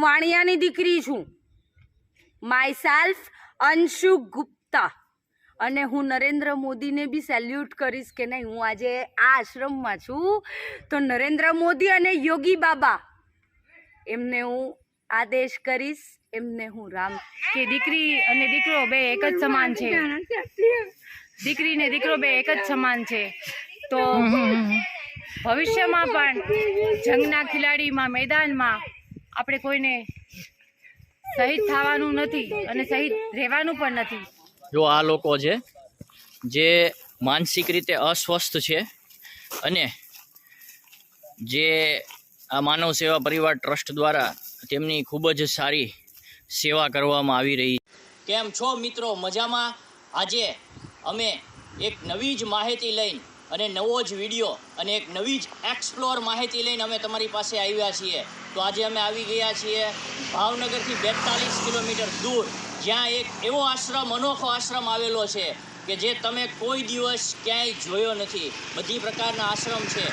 હું વાણિયાની દીકરી છું. Myself Anshu Gupta. અને હું નરેન્દ્ર મોદીને બી સેલ્યુટ કરીશ કે નહીં હું આજે આ આશ્રમમાં છું. તો નરેન્દ્ર મોદી અને યોગી બાબા એમને હું આદેશ કરીશ એમને હું રામ કે દીકરી અને દીકરો બે એક જ સમાન છે. દીકરી ને દીકરો બે એક જ સમાન છે. તો ભવિષ્યમાં પણ જંગના ખિલાડીમાં મેદાનમાં આપણે કોઈને શહીદ થવાનું નથી અને શહીદ રહેવાનું પણ નથી. જો આ લોકો છે જે માનસિક રીતે અસ્વસ્થ છે અને જે આ માનવ સેવા પરિવાર ટ્રસ્ટ દ્વારા તેમની ખૂબ જ સારી સેવા કરવામાં આવી રહી કેમ છો મિત્રો? મજામાં? આજે અમે એક નવી જ માહિતી લઈને અને નવો જ વીડિયો અને એક નવી જ એક્સપ્લોર માહિતી લઈને અમે તમારી પાસે આવ્યા છીએ. તો આજે અમે આવી ગયા છીએ ભાવનગરથી બેતાલીસ કિલોમીટર દૂર, જ્યાં એક એવો આશ્રમ, અનોખો આશ્રમ આવેલો છે કે જે તમે કોઈ દિવસ ક્યાંય જોયો નથી. બધી પ્રકારના આશ્રમ છે.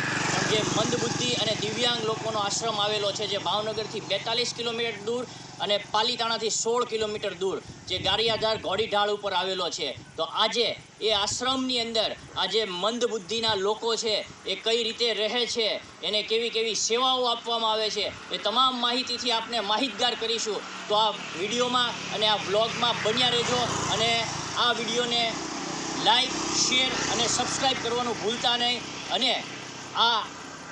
જે મંદબુદ્ધિ અને દિવ્યાંગ લોકોનો આશ્રમ આવેલો છે, જે ભાવનગરથી બેતાલીસ કિલોમીટર દૂર અને પાલીતાણાથી સોળ કિલોમીટર દૂર જે ગારિયાધાર ઘોડીઢાળ ઉપર આવેલો છે. તો આજે એ આશ્રમની અંદર આજે મંદબુદ્ધિના લોકો છે, એ કઈ રીતે રહે છે, એને કેવી કેવી સેવાઓ આપવામાં આવે છે, એ તમામ માહિતીથી આપને માહિતગાર કરીશું. તો આ વિડીયોમાં અને આ વ્લોગમાં બન્યા રહેજો અને આ વિડીયોને લાઈક, શેર અને સબસ્ક્રાઈબ કરવાનું ભૂલતા નહીં. અને આ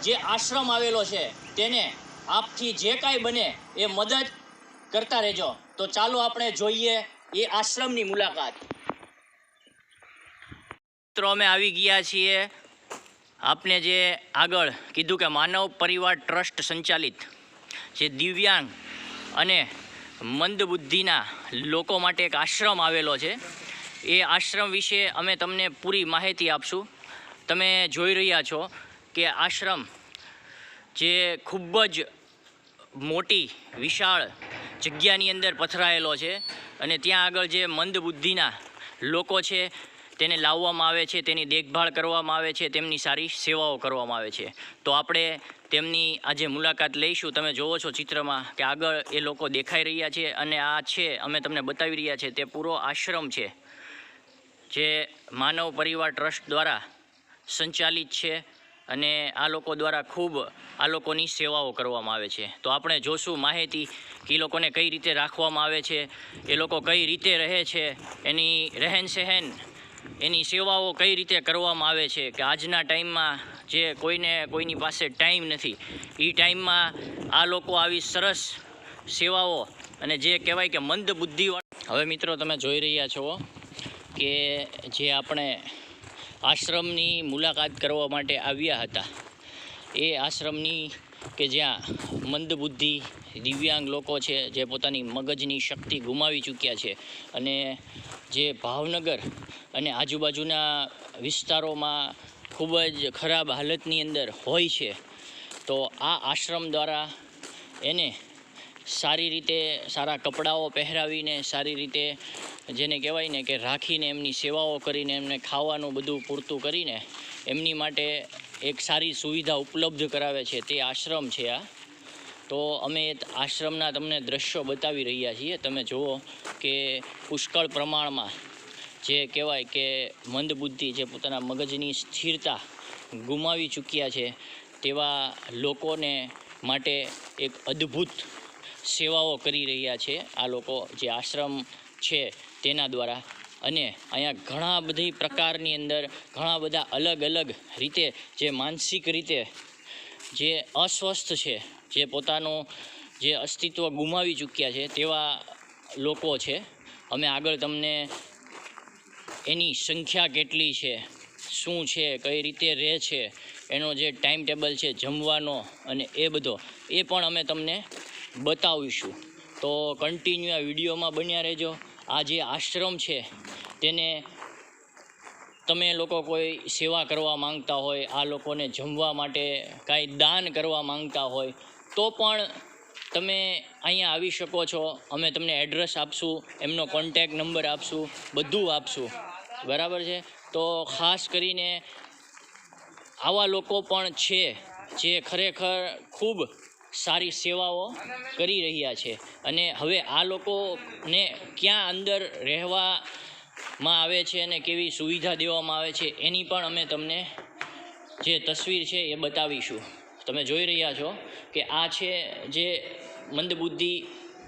જે આશ્રમ આવેલો છે, તેને આપથી જે કાંઈ બને એ મદદ કરતા રહેજો. તો ચાલો આપણે જોઈએ એ આશ્રમની મુલાકાત. મિત્રો, અમે આવી ગયા છીએ. આપને જે આગળ કીધું કે માનવ પરિવાર ટ્રસ્ટ સંચાલિત, જે દિવ્યાંગ અને મંદબુદ્ધિના લોકો માટે એક આશ્રમ આવેલો છે. એ આશ્રમ વિશે અમે તમને પૂરી માહિતી આપશું. તમે જોઈ રહ્યા છો કે આશ્રમ જે ખૂબ જ મોટી, વિશાળ જગ્યાની અંદર પથરાયેલો છે અને ત્યાં આગળ જે મંદબુદ્ધિના લોકો છે, તેને લાવવામાં આવે છે, તેની દેખભાળ કરવામાં આવે છે, તેમની સારી સેવાઓ કરવામાં આવે છે. તો આપણે તેમની આજે મુલાકાત લઈશું. તમે જોવો છો ચિત્રમાં કે આગળ એ લોકો દેખાઈ રહ્યા છે અને આ છે, અમે તમને બતાવી રહ્યા છે, તે પૂરો આશ્રમ છે, જે માનવ પરિવાર ટ્રસ્ટ દ્વારા સંચાલિત છે. અને આ લોકો દ્વારા ખૂબ આ લોકોની સેવાઓ કરવામાં આવે છે. તો આપણે જોશું માહિતી કે એ લોકોને કઈ રીતે રાખવામાં આવે છે, એ લોકો કઈ રીતે રહે છે, એની રહેન સહેન, એની સેવાઓ કઈ રીતે કરવામાં આવે છે કે આજના ટાઈમમાં જે કોઈને કોઈની પાસે ટાઈમ નથી એ ટાઈમમાં આ લોકો આવી સરસ સેવાઓ અને જે કહેવાય કે મંદ બુદ્ધિવાળા હવે મિત્રો તમે જોઈ રહ્યા છો કે જે આપણે આશ્રમની મુલાકાત કરવા માટે આવ્યા હતા. એ આશ્રમની કે જ્યાં મંદબુદ્ધિ, દિવ્યાંગ લોકો છે, જે પોતાની મગજની શક્તિ ગુમાવી ચૂક્યા છે અને જે ભાવનગર અને આજુબાજુના વિસ્તારોમાં ખૂબ જ ખરાબ હાલતની અંદર હોય છે, તો આ આશ્રમ દ્વારા એને સારી રીતે સારા કપડાઓ પહેરાવીને, સારી રીતે જેને કહેવાય ને કે રાખીને એમની સેવાઓ કરીને, એમને ખાવાનું બધું પૂરતું કરીને એમની માટે એક સારી સુવિધા ઉપલબ્ધ કરાવે છે. તે આશ્રમ છે આ. તો અમે આશ્રમના તમને દ્રશ્યો બતાવી રહ્યા છીએ. તમે જુઓ કે પુષ્કળ પ્રમાણમાં જે કહેવાય કે મંદબુદ્ધિ જે પોતાના મગજની સ્થિરતા ગુમાવી ચૂક્યા છે, તેવા લોકોને માટે એક અદ્ભુત સેવાઓ કરી રહ્યા છે આ લોકો જે આશ્રમ છે તેના દ્વારા. અને અહીંયા ઘણા બધી પ્રકારની અંદર ઘણા બધા અલગ અલગ રીતે જે માનસિક રીતે જે અસ્વસ્થ છે, જે પોતાનું જે અસ્તિત્વ ગુમાવી ચૂક્યા છે તેવા લોકો છે. અમે આગળ તમને એની સંખ્યા કેટલી છે, શું છે, કઈ રીતે રહે છે, એનો જે ટાઈમ ટેબલ છે, જમવાનો અને એ બધો, એ પણ અમે તમને બતાવીશું. તો કન્ટિન્યુ આ વિડીયોમાં બન્યા રહેજો. આ જે આશ્રમ છે, તેને તમે લોકો કોઈ સેવા કરવા માંગતા હોય, આ લોકોને જમવા માટે કાંઈ દાન કરવા માંગતા હોય, તો પણ તમે અહીંયા આવી શકો છો. અમે તમને એડ્રેસ આપશું, એમનો કોન્ટેક નંબર આપશું, બધું આપશું. બરાબર છે? તો ખાસ કરીને આવા લોકો પણ છે, જે ખરેખર ખૂબ સારી સેવાઓ કરી રહ્યા છે. અને હવે આ લોકોને ક્યાં અંદર રહેવામાં આવે છે અને કેવી સુવિધા દેવામાં આવે છે, એની પણ અમે તમને જે તસવીર છે એ બતાવીશું. તમે જોઈ રહ્યા છો કે આ છે જે મંદબુદ્ધિ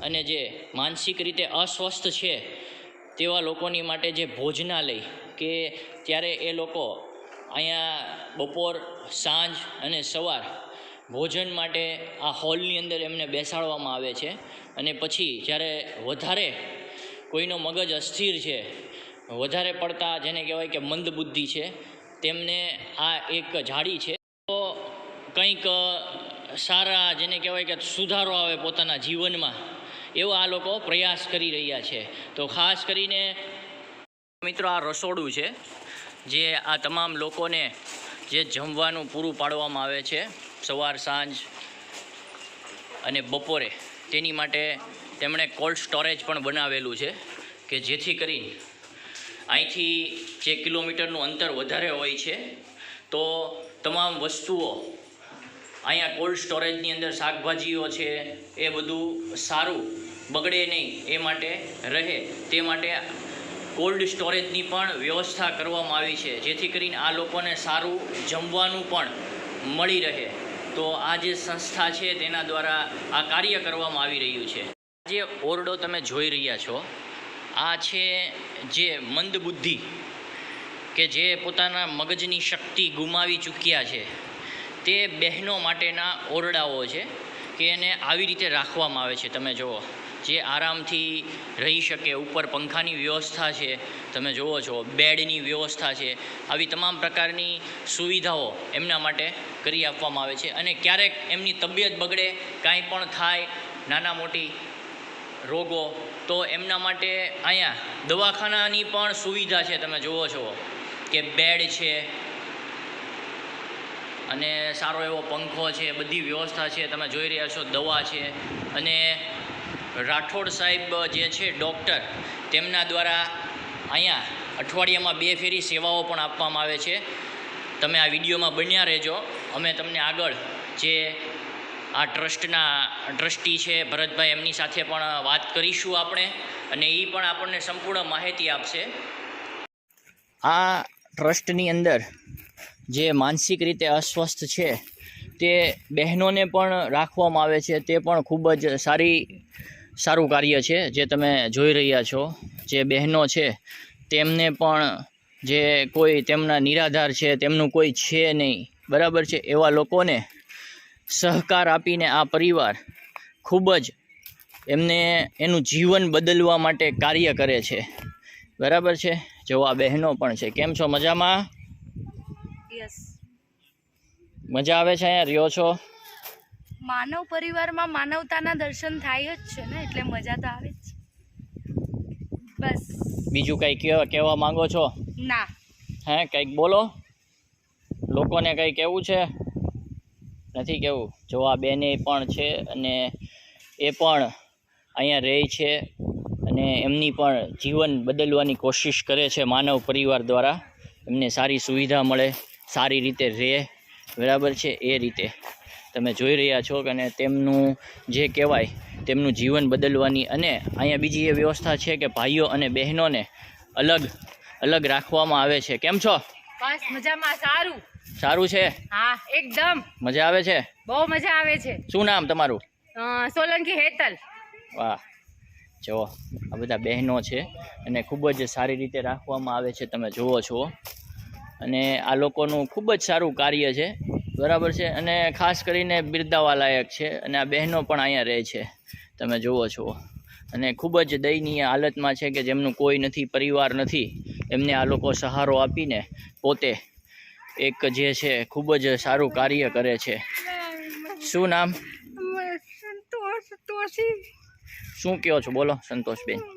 અને જે માનસિક રીતે અસ્વસ્થ છે તેવા લોકોની માટે જે ભોજનાલય કે ત્યારે એ લોકો અહીંયા બપોર, સાંજ અને સવાર ભોજન માટે આ હોલની અંદર એમને બેસાડવામાં આવે છે. અને પછી જ્યારે વધારે કોઈનો મગજ અસ્થિર છે, વધારે પડતા જેને કહેવાય કે મંદબુદ્ધિ છે, તેમને આ એક જાળી છે. તો કંઈક સારા જેને કહેવાય કે સુધારો આવે પોતાના જીવનમાં, એવો આ લોકો પ્રયાસ કરી રહ્યા છે. તો ખાસ કરીને મિત્રો આ રસોડું છે, જે આ તમામ લોકોને જે જમવાનું પૂરું પાડવામાં આવે છે. સવાર, સાંજ અને બપોરે તેની માટે તેમણે કોલ્ડ સ્ટોરેજ પણ બનાવેલું છે કે જેથી કરીને અહીંથી જે કિલોમીટરનું અંતર વધારે હોય છે, તો તમામ વસ્તુઓ અહીંયા કોલ્ડ સ્ટોરેજની અંદર શાકભાજીઓ છે, એ બધું સારું બગડે નહીં, એ માટે રહે. તે માટે કોલ્ડ સ્ટોરેજની પણ વ્યવસ્થા કરવામાં આવી છે, જેથી કરીને આ લોકોને સારું જમવાનું પણ મળી રહે. તો આ જે સંસ્થા છે તેના દ્વારા આ કાર્ય કરવામાં આવી રહ્યું છે. જે ઓરડો તમે જોઈ રહ્યા છો, આ છે જે મંદબુદ્ધિ કે જે પોતાના મગજની શક્તિ ગુમાવી ચૂક્યા છે, તે બહેનો માટેના ઓરડાઓ છે કે એને આવી રીતે રાખવામાં આવે છે. તમે જુઓ, જે આરામથી રહી શકે, ઉપર પંખાની વ્યવસ્થા છે તમે જુઓ છો, બેડની વ્યવસ્થા છે. આવી તમામ પ્રકારની સુવિધાઓ એમના માટે કરી આપવામાં આવે છે અને ક્યારેક એમની તબિયત બગડે, કાંઈ પણ થાય, નાના મોટી રોગો, તો એમના માટે અહીંયા દવાખાનાની પણ સુવિધા છે. તમે જુઓ છો કે બેડ છે અને સારો એવો પંખો છે, બધી વ્યવસ્થા છે. તમે જોઈ રહ્યા છો દવા છે અને રાઠોડ સાહેબ જે છે ડૉક્ટર, તેમના દ્વારા અહીંયા અઠવાડિયામાં બે ફેરી સેવાઓ પણ આપવામાં આવે છે. તમે આ વિડીયોમાં બન્યા રહેજો. અમે તમને આગળ જે આ ટ્રસ્ટના ટ્રસ્ટી છે ભરતભાઈ એમની સાથે પણ વાત કરીશું આપણે અને એ પણ આપણને સંપૂર્ણ માહિતી આપશે. આ ટ્રસ્ટની અંદર જે માનસિક રીતે અસ્વસ્થ છે તે બહેનોને પણ રાખવામાં આવે છે. તે પણ ખૂબ જ સારી સારું કાર્ય છે જે તમે જોઈ રહ્યા છો. જે બહેનો છે તેમને પણ જે કોઈ તેમના નિરાધાર છે તેમનું કોઈ છે નહીં. બરાબર છે? એવા લોકોને સહકાર આપીને આ પરિવાર ખૂબ જ એમને એનું જીવન બદલવા માટે કાર્ય કરે છે. બરાબર છે? જો આ બહેનો પણ છે. કેમ છો? મજામાં? મજા આવે છે અહીંયા? રહ્યો છો? માનવ પરિવારમાં માનવતાના દર્શન થાય જ છે ને એટલે મજા તો આવે જ બસ. બીજું કંઈ કહેવા માંગો છો? ના. હે કંઈક બોલો. લોકોને કંઈ કહેવું છે? નથી કહેવું. જો આ બેને પણ છે અને એ પણ અહીંયા રહે છે અને એમની પણ જીવન બદલવાની કોશિશ કરે છે માનવ પરિવાર દ્વારા. એમને સારી સુવિધા મળે સારી રીતે રહે. બરાબર છે? એ રીતે. તમે જોઈ રહ્યા છો કે અને તેમનું જે કહેવાય તેમનું જીવન બદલવાની અને અહીંયા બીજી એ વ્યવસ્થા છે કે ભાઈઓ અને બહેનોને અલગ અલગ રાખવામાં આવે છે. કેમ છો? બસ મજામાં સારું. સારું છે? હા એકદમ. મજા આવે છે? બહુ મજા આવે છે. શું નામ તમારું? સોલંકી હેતલ. વાહ. જુઓ આ બધા બહેનો છે અને ખૂબ જ સારી રીતે રાખવામાં આવે છે. તમે જુઓ છો. અને આ લોકોનું ખૂબ જ સારું કાર્ય છે. બરાબર છે. અને ખાસ કરીને બિરદાવા લાયક છે અને આ બહેનો પણ અહીંયા રહે છે. તમે જુઓ છો. અને ખૂબ જ દયનીય હાલતમાં છે કે જેમનું કોઈ નથી પરિવાર નથી એમને આ લોકો સહારો આપીને પોતે એક જે છે ખૂબ જ સારું કાર્ય કરે છે. શું નામ? શું કહો છો? બોલો સંતોષબેન.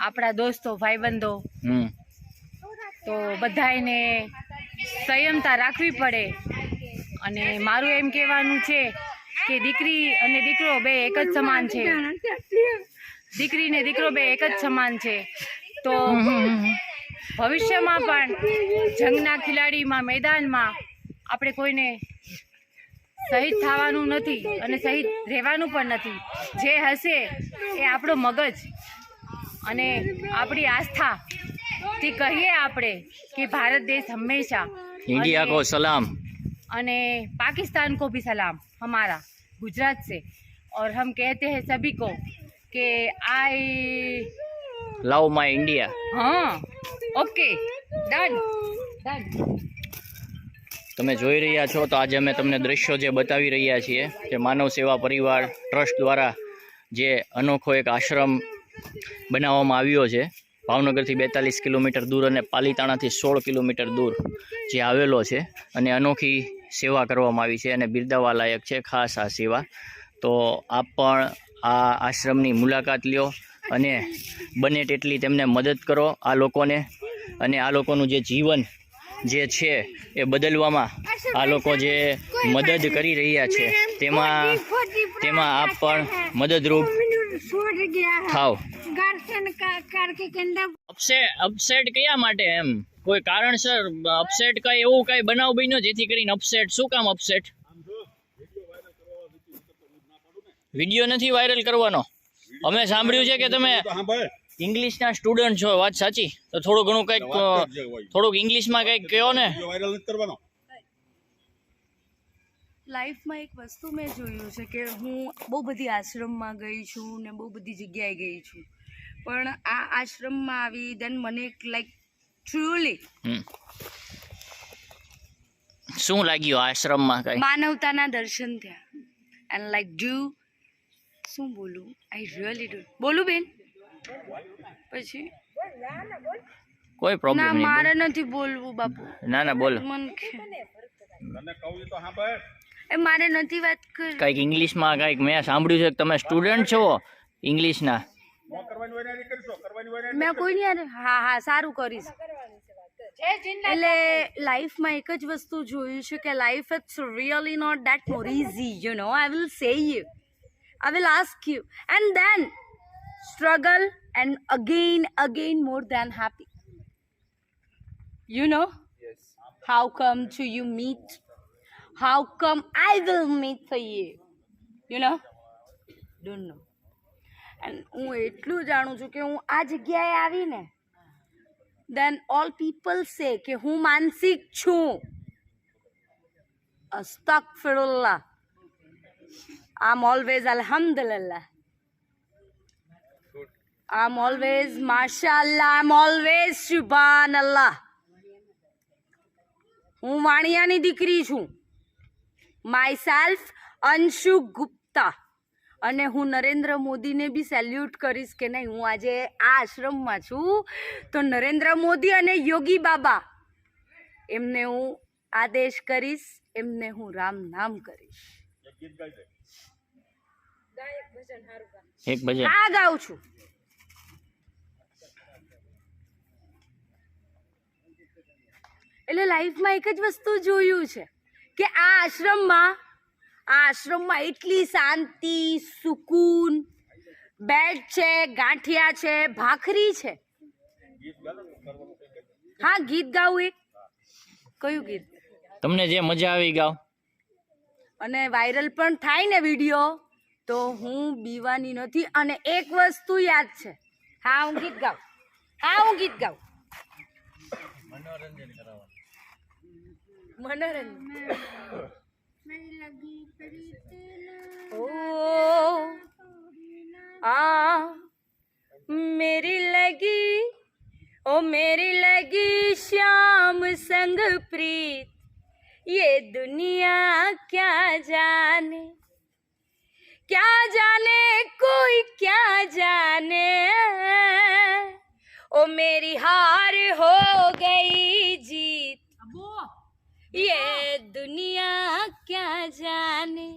આપણા દોસ્તો ભાઈબંધો. તો બધાયને સંયમતા રાખવી પડે. અને મારું એમ કહેવાનું છે કે દીકરી અને દીકરો બે એક જ સમાન છે. દીકરી ને દીકરો બે એક જ સમાન છે. તો ભવિષ્યમાં પણ જંગના ખિલાડીમાં મેદાનમાં આપણે કોઈને શહીદ થવાનું નથી અને શહીદ રહેવાનું પણ નથી. જે હશે એ આપણો મગજ. અને આપણી આસ્થા થી કહીએ આપણે કે ભારત દેશ હંમેશા इंडिया को सलाम અને पाकिस्तान को भी सलाम हमारा गुजरात से और हम कहते हैं सभी को कि आई લવ માય ઇન્ડિયા हाँ ओके डन डन તમે જોઈ રહ્યા છો તો આજે અમે તમને દ્રશ્યો જે બતાવી રહ્યા છીએ કે માનવ સેવા પરિવાર ટ્રસ્ટ દ્વારા જે અનોખો એક આશ્રમ બનાવવામાં આવ્યો છે. ભાવનગરથી બેતાલીસ કિલોમીટર દૂર અને પાલીતાણાથી સોળ કિલોમીટર દૂર જે આવેલો છે અને અનોખી સેવા કરવામાં આવી છે અને બિરદાવા લાયક છે ખાસ આ સેવા. તો આપ પણ આ આશ્રમની મુલાકાત લ્યો અને બને તેટલી તેમને મદદ કરો આ લોકોને. અને આ લોકોનું જે જીવન જે છે એ બદલવામાં આ લોકો જે મદદ કરી રહ્યા છે, તેમાં તેમાં આપ પણ મદદરૂપ થાવ અપસેટ કયા માટે એમ? કોઈ કારણસર અપસેટ કઈ એવું કઈ બનાવ બન્યો જેથી કરીને અપસેટ? શું કામ અપસેટ? વીડિયો નથી વાયરલ કરવાનો. અમે સાંભળ્યું છે કે તમે ઇંગ્લિશના સ્ટુડન્ટ છો વાત સાચી? તો થોડું ઘણું કંઈક થોડુંક ઇંગ્લિશમાં કંઈક કહો ને? વાયરલ નથી કરવાનો? લાઈફમાં એક વસ્તુ મેં જોયું છે કે હું બહુ બધી આશ્રમમાં ગઈ છું ને બહુ બધી જગ્યાએ ગઈ છું. પણ આ આશ્રમમાં આવી દેન મને લાઈક ટ્રુલી હમ. શું લાગ્યું આશ્રમમાં કઈ? માનવતાના દર્શન થયા. એન્ડ લાઈક ડુ શું બોલું? આઈ રિયલી ડુ બોલું બેન. પછી? કોઈ પ્રોબ્લેમ ના મારે નથી બોલવું બાપુ. ના ના બોલો. મન કહું તો સાંભળ. એ મારે નથી વાત કરી કંઈક ઇંગ્લિશમાં કંઈક મેં સાંભળ્યું છે કે તમે સ્ટુડન્ટ છો ઇંગ્લિશના મેં કોઈની યાર હા હા સારું કરીશ. એટલે લાઈફમાં એક જ વસ્તુ જોયું છે કે life it's really not that more easy you know I will say you I will ask you and then struggle and again again more then happy you know how come to you meet how come I will meet for you you know don't know and હું એટલું જાણું છું કે હું આ જગ્યાએ આવીને દેન all people સે કે હું માનસિક છું અસ્તગફિરુલ્લાહ આમ ઓલવેઝ અલ્હમ્દુલિલ્લાહ આમ always mashallah, I'm always subhanallah. હું વાણિયાની દીકરી છું. માય સેલ્ફ અંશુ ગુપ્તા અને હું નરેન્દ્ર મોદીને બી સેલ્યુટ કરીશ કે નહીં હું આજે આ આશ્રમમાં છું. તો નરેન્દ્ર મોદી અને યોગી બાબા એમને હું આદેશ કરીશ એમને હું રામ નામ કરીશ. એક ભજન આ ગાઉં છું. એટલે લાઈફમાં એક જ વસ્તુ જોયું છે કે આ આશ્રમમાં આ આશ્રમમાં એટલી શાંતિ સુકૂન બેડ છે ગાંઠિયા છે ભાખરી છે. હા ગીત ગાવું એક. કયું ગીત? તમને જે મજા આવી ગાવ અને વાયરલ પણ થાય ને વીડિયો તો હું બીવાની નથી. અને એક વસ્તુ યાદ છે. હા હું ગીત ગાઉં. હા હું ગીત ગાઉં. मनोरंजन करावा मनोरंजन आ, मेरी लगी, ओ मेरी लगी श्याम संग प्रीत। ये दुनिया क्या जाने क्या जाने, कोई क्या जाने? ओ मेरी हार हो गई जीत ये दुनिया क्या जाने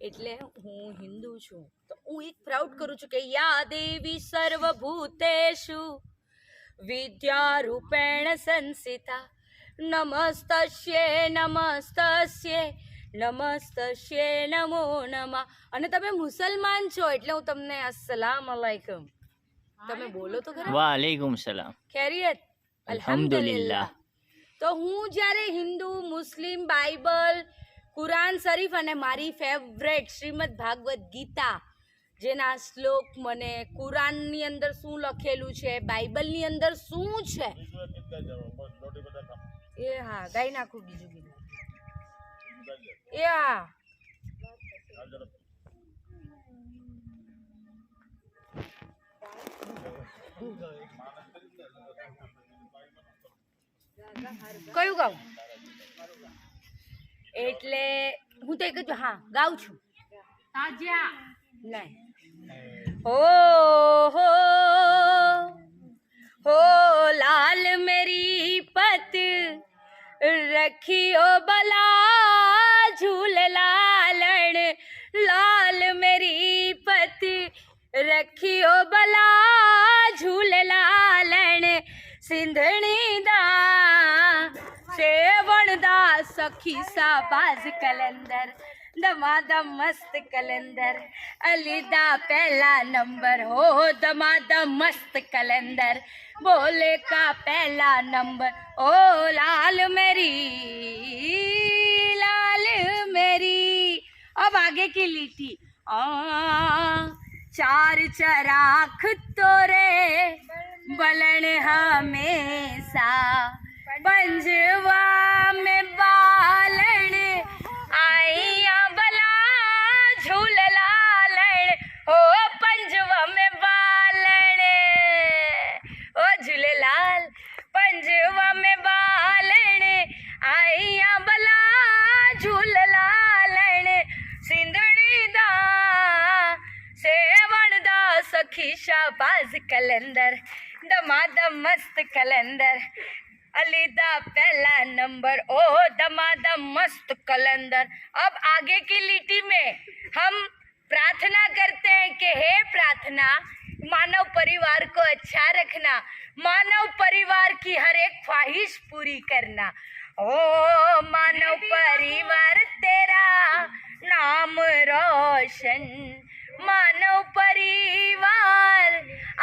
એટલે હું હિન્દુ છું તો હું એક પ્રાઉડ કરું છું કે યા દેવી સર્વભૂતેષુ વિદ્યારૂપેણ સંસિતા નમસ્તસ્યે નમસ્તસ્યે નમસ્તસ્યે નમો નમઃ અને તમે મુસલમાન છો એટલે હું તમને અસ્સલામ અલાઈકમ તમે બોલો તો ખરા. વાલેકુમ સલામ. ખેરિયત. અલ્હમ્દુલિલ્લાહ. તો હું જ્યારે હિન્દુ મુસ્લિમ બાઇબલ કુરાન શરીફ અને મારી ફેવરેટ શ્રીમદ ભાગવત ગીતા જેના શ્લોક મને કુરાનની અંદર શું લખેલું છે બાઇબલની અંદર શું છે? એ હા ગાઈ નાખું બીજું. એ હા. કયું ગાઉં? એટલે હું તો એક જ હા ગાઉં છું. તાજ્યા. નહીં. હો હો હો લાલ મેરી પત રખિયો બલા ઝૂલ રખિયો બલા ઝૂલ લાલણ સિંધણી દા સેવણ દા સખી સા બાજ કલંદર દમાદમ મસ્ત કલંદર અલીદા પહેલા નંબર હો દમાદમ મસ્ત કલંદર બોલે કા પહેલા નંબર ओ लाल मेरी लाल मेरी अब आगे की लिटी आ चार चराख तोरे बलन हमेशा। पंजवा में बालन आइया बला झूल लालण। ओ पंजवा में बालन ओ झूलेलाल पंजवा में बालण आइया बला झूलेलालण सखी शाबाज कलंदर दमादम मस्त कलंदर। अलीदा पहला नंबर, ओ दमादम मस्त कलंदर। अब आगे की लिटी में हम प्रार्थना करते हैं कि हे प्रार्थना, मानव परिवार को अच्छा रखना, मानव परिवार की हर एक ख्वाहिश पूरी करना। ओ मानव परिवार तेरा नाम रोशन मानव परिवार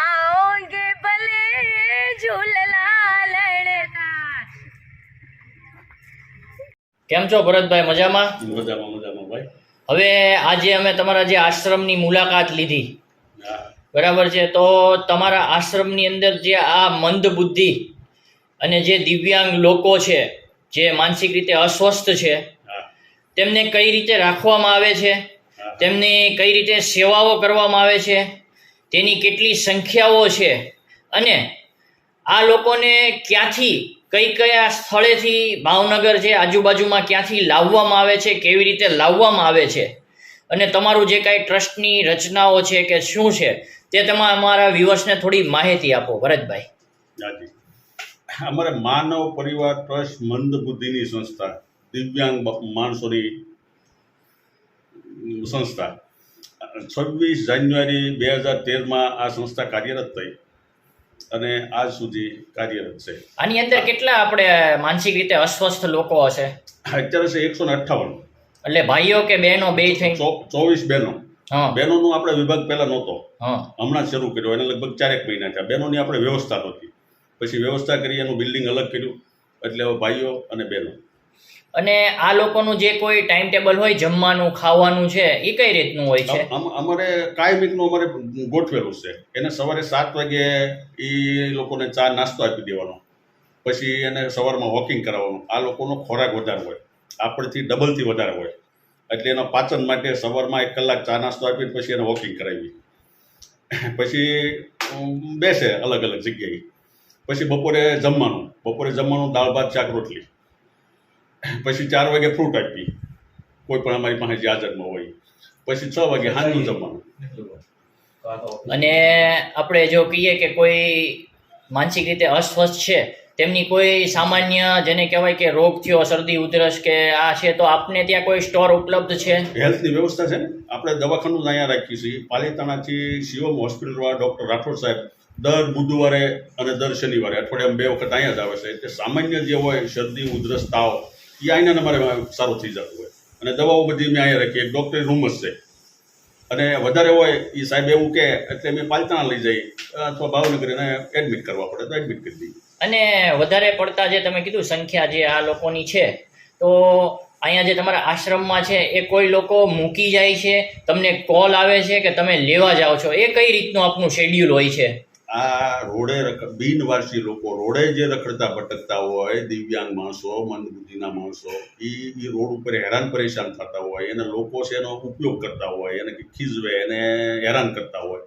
आओगे भले झूललालण કેમ છો ભરતભાઈ મજામાં મજામાં મજામાં ભાઈ હવે આજે અમે તમારા જે આશ્રમની મુલાકાત લીધી હા બરાબર છે તો તમારા આશ્રમની અંદર જે આ મંદ બુદ્ધિ અને જે દિવ્યાંગ લોકો છે જે માનસિક રીતે અસ્વસ્થ છે હા તેમને કઈ રીતે રાખવામાં આવે છે હા. તેમની કઈ રીતે સેવાઓ કરવામાં આવે છે? તેની કેટલી સંખ્યાઓ છે? અને આ લોકોને ક્યાંથી, કઈ કયા સ્થળેથી ભાવનગર છે, આજુબાજુમાં ક્યાંથી લાવવામાં આવે છે, કેવી રીતે લાવવામાં આવે છે? અને તમારું જે કાંઈ ટ્રસ્ટની રચનાઓ છે કે શું છે, તે તમે, અમારા વ્યુઅર્સને થોડી માહિતી આપો, ભરતભાઈ. અમારે માનવ પરિવાર ટ્રસ્ટ મંદ બુદ્ધિની સંસ્થા, દિવ્યાંગ માણસોની સંસ્થા. છવ્વીસ જાન્યુઆરી બે હજાર તેરમાં આ સંસ્થા કાર્યરત થઈ અને આજ સુધી કાર્યરત છે. આની અંદર કેટલા આપણે માનસિક રીતે અસ્વસ્થ લોકો હશે? અત્યારે છે એકસો ને અઠ્ઠાવન. એટલે ભાઈઓ કે બહેનો બે થઈ ચોવીસ બહેનો. બહેનોનો આપણે વિભાગ પહેલા નહોતો. હમણાં શરૂ કર્યો એને લગભગ ચારેક મહિના થયા. બહેનોની આપણે વ્યવસ્થા નહોતી. પછી વ્યવસ્થા કરી એનું બિલ્ડિંગ અલગ કર્યું. એટલે હવે ભાઈઓ અને બહેનો. અને આ લોકોનું જે કોઈ ટાઈમ ટેબલ હોય, જમવાનું, ખાવાનું છે, એ કઈ રીતનું હોય છે? અમ- અમ- અમારે કાયમિકનું અમારે ગોઠવેલું છે. એને સવારે સાત વાગે એ લોકોને ચા નાસ્તો આપી દેવાનો. પછી એને સવારમાં વોકિંગ કરાવવાનું. આ લોકોનો ખોરાક વધારે હોય. આપણથી ડબલથી વધારે હોય. એટલે એના પાચન માટે સવારમાં એક કલાક ચા નાસ્તો આપીને પછી એને વોકિંગ કરાવી. પછી બેસે અલગ અલગ જગ્યાએ. પછી બપોરે જમવાનું. બપોરે જમવાનું દાળ, ભાત, શાક, રોટલી. પછી ચાર વાગે ફ્રૂટ આપી કોઈ પણ અમારી પાસે જે હાજરમાં હોય. પછી છ વાગે સાંજનું જમવાનું. અને આપણે જો કહીએ કે કોઈ માનસિક રીતે અસ્વસ્થ છે તેમની કોઈ સામાન્ય જેને કહેવાય કે રોગ થયો શરદી ઉધરસ કે આ છે તો આપને ત્યાં કોઈ સ્ટોર ઉપલબ્ધ છે? હેલ્થની વ્યવસ્થા છે ને? આપણે દવાખાનું અહીંયા રાખીએ છીએ. પાલિતાણાથી શિવમ હોસ્પિટલવાળા ડૉક્ટર રાઠોડ સાહેબ દર બુધવારે અને દર શનિવારે અઠવાડિયામાં બે વખત અહીંયા જ આવે છે. એટલે સામાન્ય જે હોય શરદી ઉધરસ તાવ એ આઈને અમારે સારું થઈ જતું હોય. અને દવાઓ બધી મેં અહીંયા રાખી એક ડૉક્ટરી રૂમ જ છે. અને વધારે હોય એ સાહેબ એવું કહે એટલે મેં પાલતાણા લઈ જઈ, અથવા ભાવનગર એને એડમિટ કરવા પડે તો એડમિટ કરી દઈએ. અને વધારે પડતા જે તમે કીધું, સંખ્યા જે આ લોકોની છે, તો અહીંયા જે તમારા આશ્રમમાં છે, એ કોઈ લોકો મૂકી જાય છે, તમને કોલ આવે છે કે તમે લેવા જાઓ છો. એ કઈ રીતનું આપનું શેડ્યુલ હોય છે? આ રોડે રખ બિનવારસી લોકો રોડે જે રખડતા ભટકતા હોય, દિવ્યાંગ માણસો, મંદબુદ્ધિના માણસો એ એ રોડ ઉપર હેરાન પરેશાન થતા હોય, એને લોકો છે એનો ઉપયોગ કરતા હોય, એને ખીજવે એને હેરાન કરતા હોય.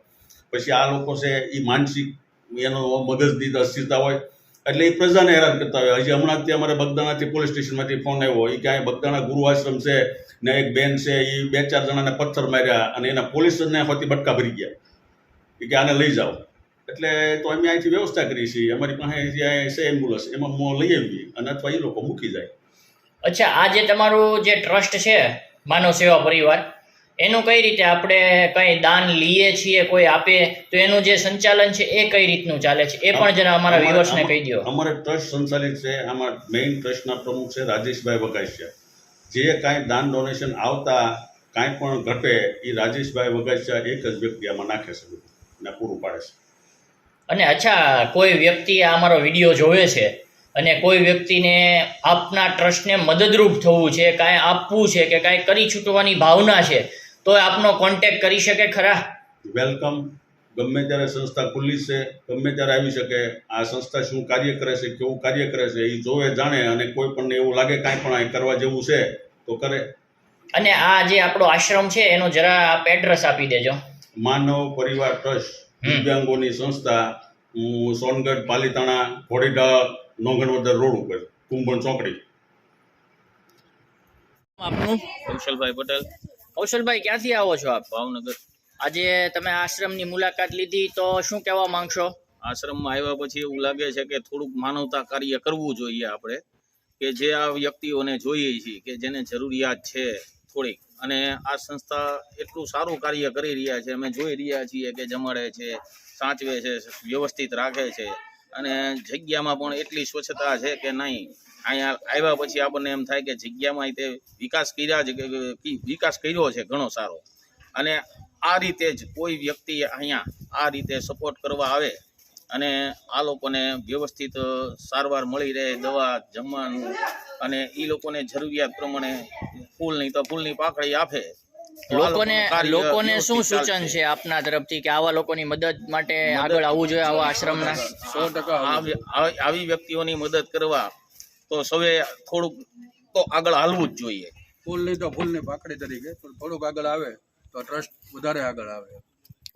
પછી આ લોકો છે એ માનસિક, એનો મગજની અસ્થિરતા હોય, એટલે એ પ્રજાને હેરાન કરતા હોય. હજી હમણાં ત્યાં અમારે બગદાણાથી પોલીસ સ્ટેશનમાંથી ફોન આવ્યો. એ ક્યાંય બગદાણા ગુરુ આશ્રમ છે ને એક બેન છે એ બે ચાર જણાને પથ્થર માર્યા અને એના પોલીસને હોતી બટકા ભરી ગયા. કે આને લઈ જાઓ. એટલે તો અમે અહીંથી વ્યવસ્થા કરી છીએ. અમારી પાસે જે છે એમ્બ્યુલન્સ એમાં હું લઈ આવીએ અને અથવા એ લોકો મૂકી જાય. અચ્છા આ જે તમારું જે ટ્રસ્ટ છે માનવ સેવા પરિવાર એનું કઈ રીતે આપણે કઈ દાન લઈએ છીએ કોઈ આપે તો એનું જે સંચાલન છે એ કઈ રીતનું ચાલે છે? એ પણ જરા અમારા વિવર્સને વ્યુઅર્સને કહી દો અમારે ટ્રસ્ટ સંચાલિત છે આમાં મેઇન ટ્રસ્ટના પ્રમુખ છે રાજેશભાઈ વગાસિયા જે કાંઈ દાન ડોનેશન આવતા કાંઈ પણ ઘટે એ રાજેશભાઈ વગાસિયા એક જ વ્યક્તિ આમાં નાખે છે બધું ને પૂરું પાડે છે. અને અચ્છા કોઈ વ્યક્તિ આ અમારો વીડિયો જોવે છે અને કોઈ વ્યક્તિને આપના ટ્રસ્ટને મદદરૂપ થવું છે કાંઈ આપવું છે કે કાંઈ કરી છૂટવાની ભાવના છે તો આપનો કોન્ટેક્ટ કરી શકે ખરા? વેલકમ ગમે ત્યારે સંસ્થા ખુલ્લી છે ગમે ત્યારે આવી શકે આ સંસ્થા શું કાર્ય કરે છે કેવું કાર્ય કરે છે એ જોવે જાણે અને કોઈ પણ એવું લાગે કાંઈ પણ અહીં કરવા જેવું છે તો કરે. અને આ જે આપણો આશ્રમ છે એનો જરા આપ એડ્રેસ આપી દેજો. માનવ પરિવાર ટ્રસ્ટ. દિવ્યાંગોની સંસ્થા સોનગઢ પાલીતાણા ઘોડીઢા નોંગણવદર રોડ ઉપર કુંભણ ચોકડી. આપનું? કૌશલભાઈ પટેલ. કૌશલભાઈ ક્યાંથી આવો છો આપ? ભાવનગર. આજે તમે આશ્રમની મુલાકાત લીધી તો શું કહેવા માંગશો? આશ્રમમાં આવ્યા પછી એવું લાગે છે કે થોડુંક માનવતા કાર્ય કરવું જોઈએ આપણે કે જે આ વ્યક્તિઓને જોઈએ છીએ કે જેને જરૂરિયાત છે. થોડીક. અને આ સંસ્થા એટલું સારું કાર્ય કરી રહ્યા છે. અમે જોઈ રહ્યા છીએ કે જમાડે છે, સાચવે છે, વ્યવસ્થિત રાખે છે. અને જગ્યામાં પણ એટલી સ્વચ્છતા છે કે નહીં. અહીંયા આવ્યા પછી આપણને એમ થાય કે જગ્યામાં તે વિકાસ કર્યા કે વિકાસ કર્યો છે ઘણો સારો. અને આ રીતે જ કોઈ વ્યક્તિ અહીંયા આ રીતે સપોર્ટ કરવા આવે અને આ લોકોને વ્યવસ્થિત સારવાર મળી રહે દવા જમવાનું અને એ લોકોને જરૂરિયાત પ્રમાણે ફૂલ નહીં તો ફૂલની પાકડી આપે. લોકોને લોકોને શું સૂચન છે આપના તરફથી કે આવા લોકોની મદદ માટે આગળ આવવું જોઈએ આવા આશ્રમના? સો આવી- આવી વ્યક્તિઓની મદદ કરવા તો સૌએ થોડુંક તો આગળ હાલવું જ જોઈએ. ફૂલ નહીં તો ફૂલની પાકડી તરીકે પણ થોડુંક આગળ આવે તો ટ્રસ્ટ વધારે આગળ આવે.